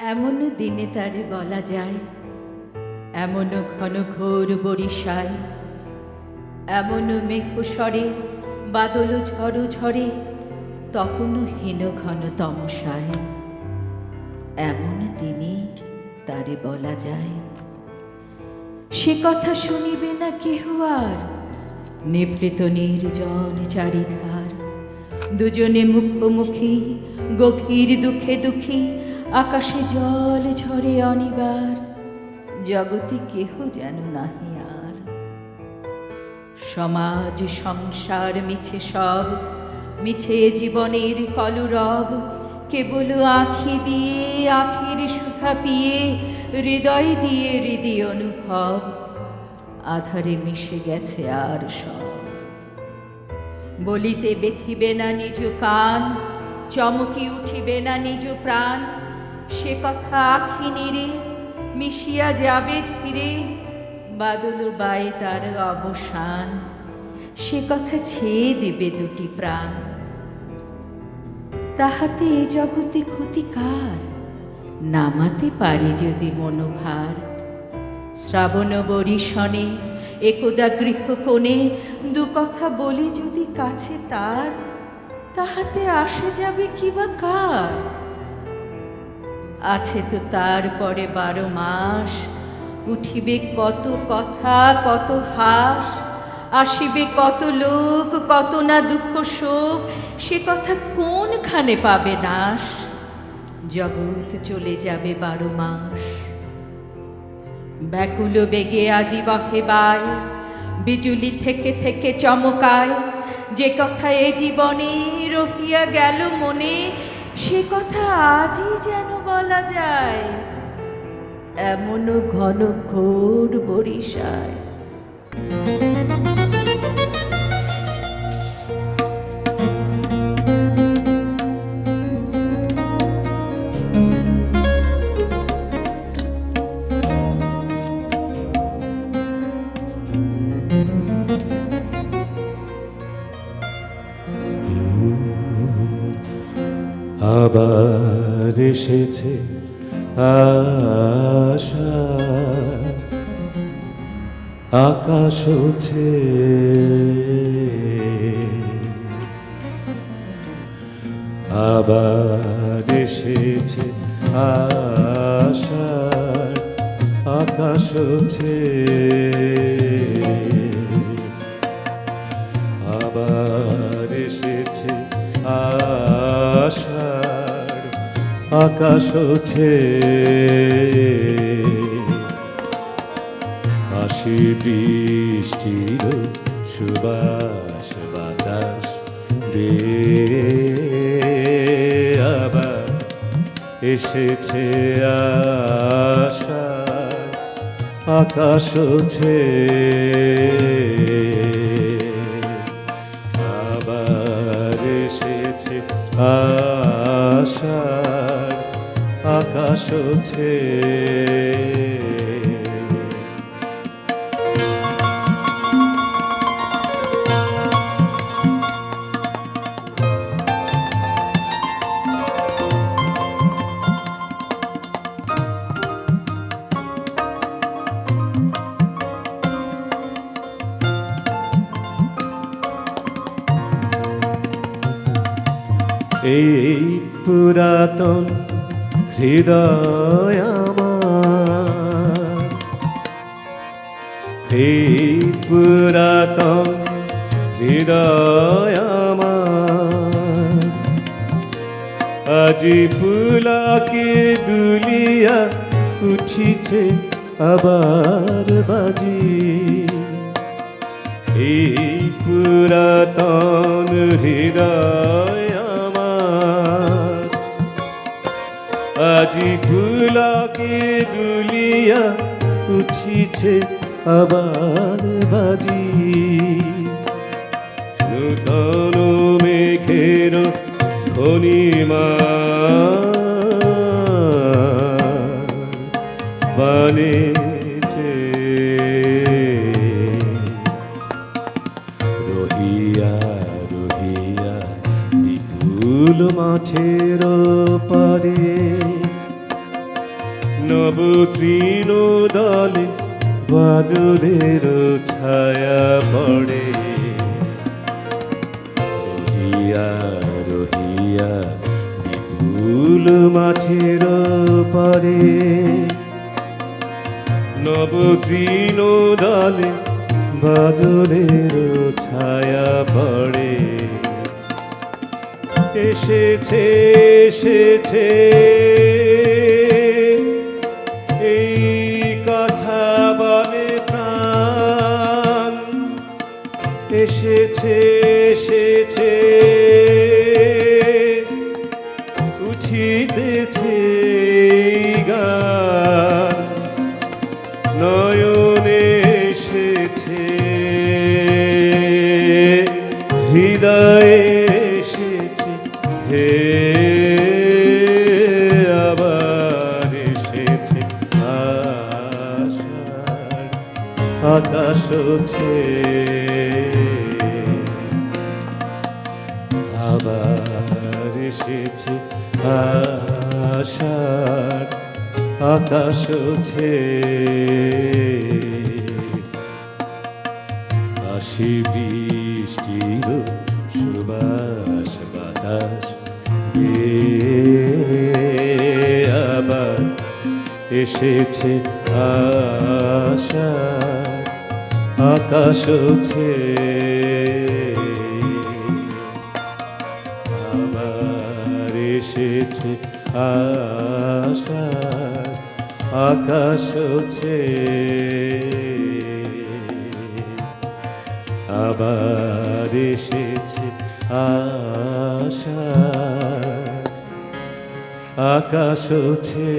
এমনও দিনে তারে বলা যায়, এমনও ঘন ঘোর বরিশায় এমনও মেঘ সরে বাদল ঝড় ঝরে তপনও হীন ঘন তমসায়। এমন দিনে তারে বলা যায়, সে কথা শুনিবে না কেহ আর নিবৃত নির্জন চারিধার। দুজনে মুখোমুখি, গভীর দুঃখে দুঃখী আকাশে জল ঝরে অনিবার, জগতে কেহ যেন নাহি আর। সমাজ, সংসার মিছে সব, মিছে জীবনের কলরব, কেবল আখি দিয়ে আখির সুধা পিয়ে, হৃদয় দিয়ে হৃদয় অনুভব, আধারে মিশে গেছে আর সব। বলিতে বেথিবে না নিজ কান, চমকি উঠিবে না নিজ প্রাণ সে কথা আখি নিরে মিশিয়া যাবে ধীরে, বাদল বায়ে তার অবসান। সে কথা ছেয়ে দেবে দুটি প্রাণ। তাহাতে এ জগতে ক্ষতিকার নামাতে পারি যদি মনোভার। শ্রাবণ বরিশনে, একদা গৃহ কোণে দু কথা বলে যদি কাছে তার, তাহাতে আসে যাবে কি বা কার? আছে তো তারপরে বারো মাস। উঠিবে কত কথা, কত হাস, আসিবে কত লোক, কত না দুঃখ শোক, সে কথা কোনখানে পাবে নাশ? জগৎ চলে যাবে বারো মাস। ব্যাকুল বেগে আজি বহে বায় বিজুলি থেকে থেকে চমকায় যে কথা এ জীবনে রহিয়া গেল মনে সে কথা আজই যেন বলা যায়। এমনও ঘন ঘোর বরিশায় এসেছে আশা। আকাশ হচ্ছে আবার এসেছে আশা আকাশ হচ্ছে আবার এসেছে আশার আকাশ হচ্ছে আসি বৃষ্টির সুবাস বাতাস রে। আবার এসেছে আশা, আকাশ হচ্ছে আবার এসেছে আশার হচ্ছে এই পুরাতন হৃদয় এই পুরাতন হৃদয় আজি পুলাকে দুলিয়া উঠিছে আবার বাজি। এই পুরাতন হৃদয় আজি ফুলাকে দুলিয়া উঠিছে আবার বাজি। নূতন মেঘের ঘনিমা বানেছে। রহিয়া রহিয়া বিপুল মাঠের নব তৃণ দলে বাদলের ছায়া পড়ে। রহিয়া রহিয়া, বিপুল মাঠের পরে। নব তৃণ দলে বাদলের ছায়া পড়ে। এসেছে এসেছে। এসেছে এসেছে। উঠিতেছে গান নয়নে এসেছে। হৃদয়ে এসেছে হে আবার এসেছে। আকাশ ছে আশার আকাশ ছে আসি বৃষ্টির সুবাস বাতাস আবার এসেছে আশা আকাশ ছে এসেছে আশা আকাশ ছে আবার এসেছে আশা আকাশ ছে